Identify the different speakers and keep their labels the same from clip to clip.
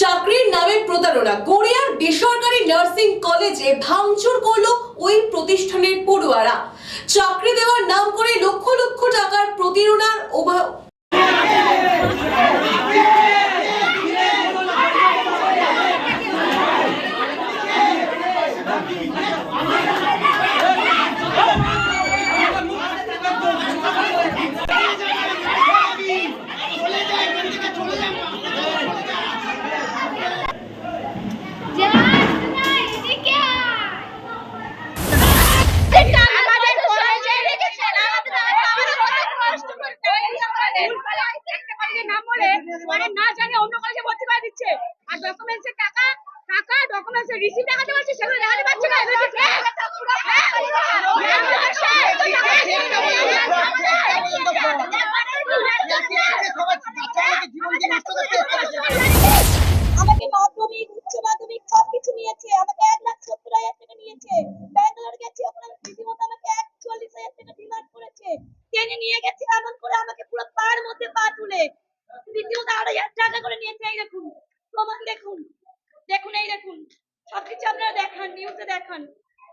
Speaker 1: চাকরির নামে প্রতারণা। গড়িয়ার বেসরকারি নার্সিং কলেজে ভাঙচুর করল ওই প্রতিষ্ঠানের পড়ুয়ারা। চাকরি দেওয়ার নাম করে লক্ষ লক্ষ টাকার প্রতারণার অভাব
Speaker 2: মানে না জানে অন্য কলেজে ভর্তি করে দিচ্ছে। আর ডকুমেন্টসের টাকা টাকা ডকুমেন্টসের রিসিপ্ট দেখাতে পারছে সেগুলো দেখাতে পারছে না এগুলো হ্যাঁ?
Speaker 3: আমাকে মাধ্যমিক উচ্চ মাধ্যমিক সবকিছু নিয়েছে আমাকে এক লাখ সত্তর হাজার টাকা নিয়েছে ব্যাঙ্গালোর গেছি ওখানে রীতিমতো আমাকে একচল্লিশ হাজার টাকা ডিমান্ড করেছে টেনে নিয়ে গেছে এমন করে আমাকে পুরো পার মধ্যে পা তুলে রীতিমতো আড়াই হাজার টাকা করে নিয়েছে এই দেখুন প্রমাণ দেখুন দেখুন এই দেখুন সবকিছু আপনারা দেখান নিউজে দেখান।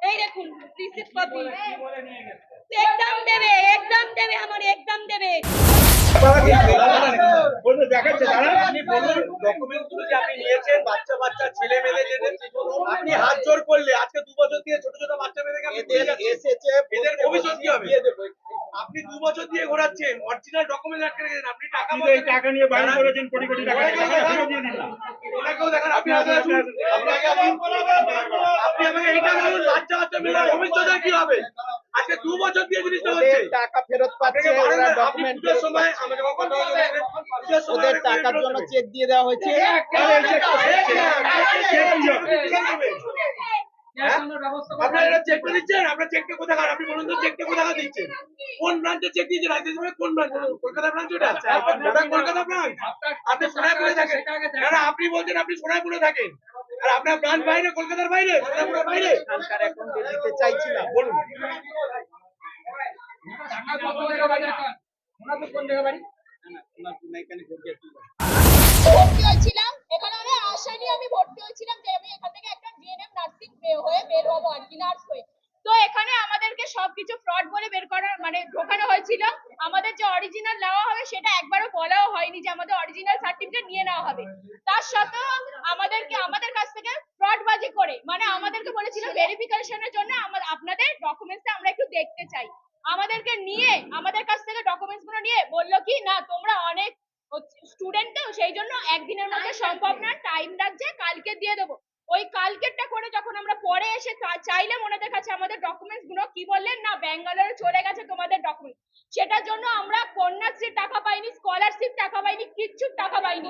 Speaker 3: এই দেখুন রিসিপ্ট কপি একদম দেবে একদম দেবে আমার একদম দেবে।
Speaker 4: আপনি বলুন ডকুমেন্টগুলো যে আপনি নিয়েছেন বাচ্চা বাচ্চা ছেলে মেলে যে আপনি হাত জোর করলে আজকে দু বছর দিয়ে ছোট ছোট বাচ্চা মেয়েদেরকে আপনি ঘুরিয়ে যাচ্ছেন। এদের ভবিষ্যৎ কি হবে? আপনি দু বছর দিয়ে ঘোরাচ্ছেন অরিজিনাল ডকুমেন্ট আটকে রেখেছেন আপনি টাকা
Speaker 5: এই টাকা নিয়ে বাড়ি করেছেন কোটি কোটি টাকা।
Speaker 4: ওনাকেও দেখান। আপনি আগে আসুন আপনি আমাকে বলুন কি হবে? আজকে দু বছর দিয়ে জিনিসটা হচ্ছে।
Speaker 6: টাকা ফেরত পাচ্ছে
Speaker 4: আপনাকে
Speaker 6: ওরা
Speaker 4: করে- আপনি
Speaker 6: ডকুমেন্ট
Speaker 4: পুজোর সময় আমাকে কথা বলতে বললেন, পুজোর সময়
Speaker 6: ওদের টাকার জন্য চেক দিয়ে দেওয়া হয়েছে।
Speaker 4: আপনারা এটা চেকটা দিচ্ছেন আপনার চেকটা কোথায় আপনি বলুন তো চেকটা কোথায় দিচ্ছেন? কোন ব্রাঞ্চে চেক দিয়েছেন? কোন ব্রাঞ্চ কলকাতা ব্রাঞ্চ ওটা? ওটা কলকাতা ব্রাঞ্চ আপনি থাকেন। আপনি বলছেন আপনি থাকেন। আর আপনার ব্রাঞ্চ বাইরে কলকাতার বাইরে বাইরে।
Speaker 6: এখানকার অ্যাকাউন্টে দিতে চাইছি না।
Speaker 4: বলুন।
Speaker 3: এখানে এখান হয়ে হয়ে।
Speaker 2: এখানে সবকিছু ফ্রড বলে বের করা মানে ঢোকানো হয়েছিল। আমাদের যে অরিজিনাল নেওয়া হবে সেটা একবারও বলাও হয়নি যে আমাদের অরিজিনাল সার্টিফিকেট নিয়ে নেওয়া হবে। তার সত্ত্বেও আমাদেরকে আমাদের কাছ থেকে ফ্রডবাজি করে মানে আমাদেরকে বলেছিল ভেরিফিকেশনের জন্য আমা- আপনাদের ডকুমেন্টসটা আমরা একটু দেখতে চাই। আমাদেরকে নিয়ে আমাদের কাছ থেকে ডকুমেন্টসগুলো নিয়ে বলল কি না তোমরা অনেক স্টুডেন্ট তো সেই জন্য একদিনের মধ্যে সম্ভব না টাইম লাগছে কালকে দিয়ে দেবো। ওই কালকেরটা করে যখন আমরা পরে এসে চাইলাম ওনাদের কাছে আমাদের ডকুমেন্টসগুলো কি বললেন? না ব্যাঙ্গালোরে চলে গেছে তোমাদের ডকুমেন্ট সেটার জন্য আমরা কন্যাশ্রীর টাকা পাইনি স্কলারশিপ টাকা পাইনি কিচ্ছু টাকা পাইনি।